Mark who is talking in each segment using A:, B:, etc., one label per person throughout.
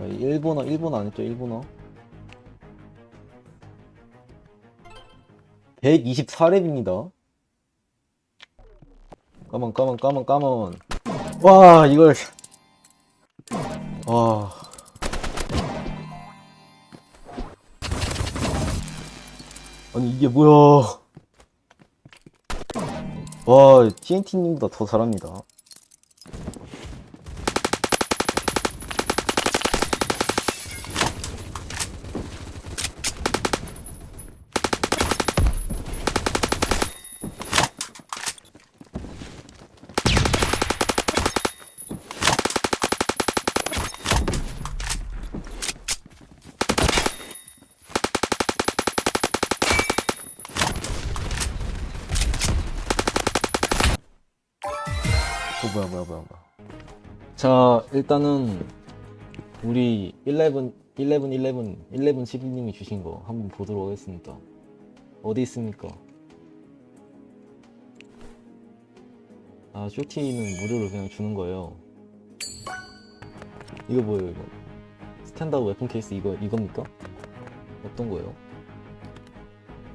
A: 아, 일본어 일본어 안 했죠? 일본어? 124렙입니다. 까만 까만 까만 까만. 와 이걸. 와. 아니 이게 뭐야. 와 TNT님보다 더 잘합니다 뭐야 뭐야 뭐야 뭐야. 자 일단은 우리 11 11 11 11 12님이 주신 거 한번 보도록 하겠습니다. 어디 있습니까? 아 쇼티는 무료로 그냥 주는 거예요. 이거 뭐예요 이거? 스탠다드 웨폰 케이스 이거 이겁니까? 어떤 거예요?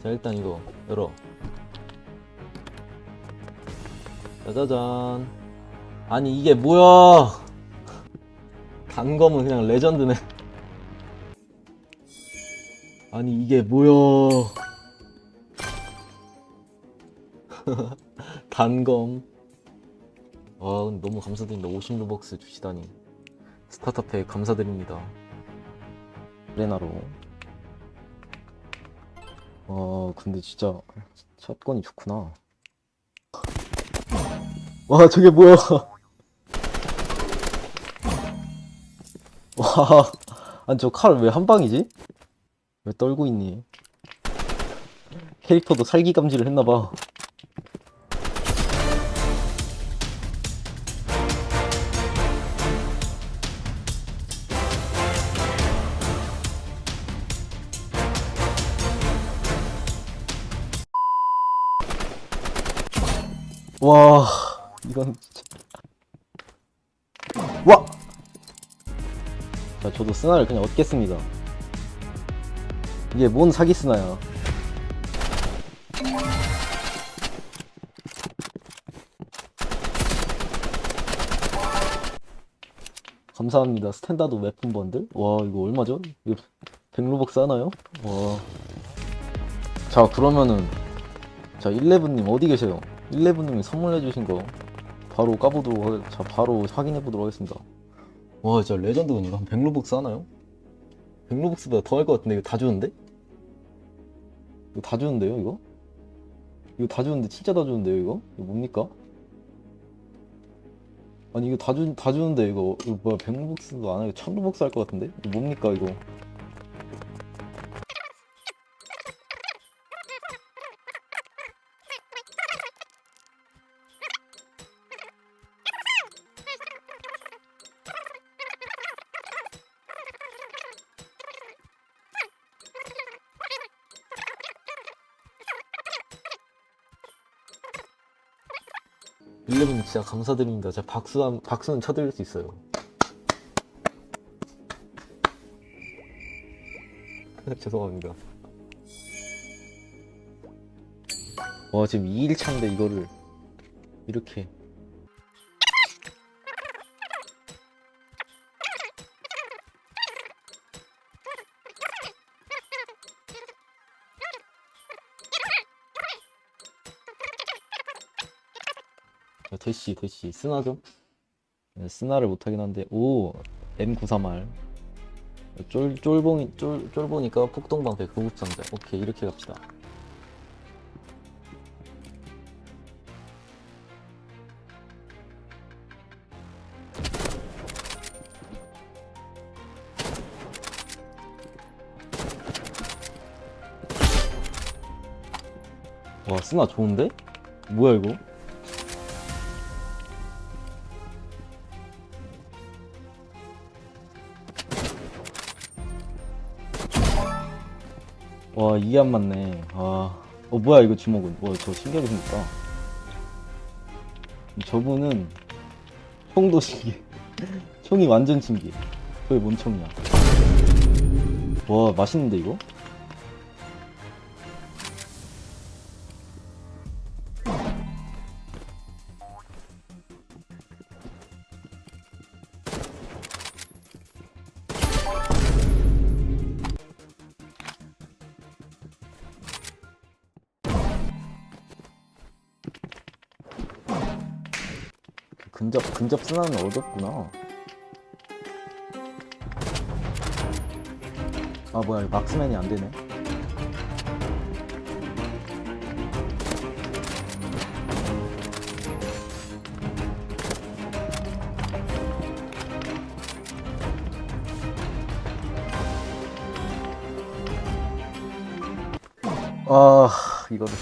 A: 자 일단 이거 열어. 짜자잔 아니 이게 뭐야? 단검은 그냥 레전드네. 아니 이게 뭐야? 단검. 와 근데 너무 감사드립니다. 50루벅스 주시다니. 스타트업에 감사드립니다. 레나로. 와 근데 진짜 샷건이 좋구나. 와 저게 뭐야 와 아니 저 칼 왜 한 방이지? 왜 떨고 있니? 캐릭터도 살기 감지를 했나봐 와 이건 진짜 와! 자 저도 스나를 그냥 얻겠습니다 이게 뭔 사기 스나야 감사합니다 스탠다드 웨폰 번들 와 이거 얼마죠? 이거 100루벅스 하나요? 와 자 그러면은 자 11님 어디 계세요? 11님이 선물해 주신 거 바로 까보도록 하겠, 자 바로 확인해 보도록 하겠습니다 와 진짜 레전드군 이거 한 100루벅스 하나요? 100루벅스보다 더 할 것 같은데 이거 다 주는데? 이거 다 주는데요 이거? 이거 다 주는데 진짜 다 주는데요 이거? 이거 뭡니까? 아니 이거 다, 주, 다 주는데 이거, 이거 뭐야 100루벅스도 안 하고 1000루벅스 할 것 같은데? 이거 뭡니까 이거 일레븐 진짜 감사드립니다. 제가 박수 한, 박수는 쳐드릴 수 있어요. 죄송합니다. 와, 지금 2일 차인데 이거를 이렇게. 대시, 대시. 스나 좀? 네, 스나를 못하긴 한데, 오, M93R. 쫄, 쫄봉이, 쫄, 쫄보니까 폭동방패 구급상자. 오케이, 이렇게 갑시다. 와, 스나 좋은데? 뭐야, 이거? 와 이게 안 맞네. 아, 어 뭐야 이거 주먹은. 와저 신기하게 생겼다. 저분은 총도 신기해 총이 완전 신기해 그게 뭔 총이야? 와 맛있는데 이거? 근접 근접 순환은 어렵구나. 아 뭐야 막스맨이 안 되네. 아 이거를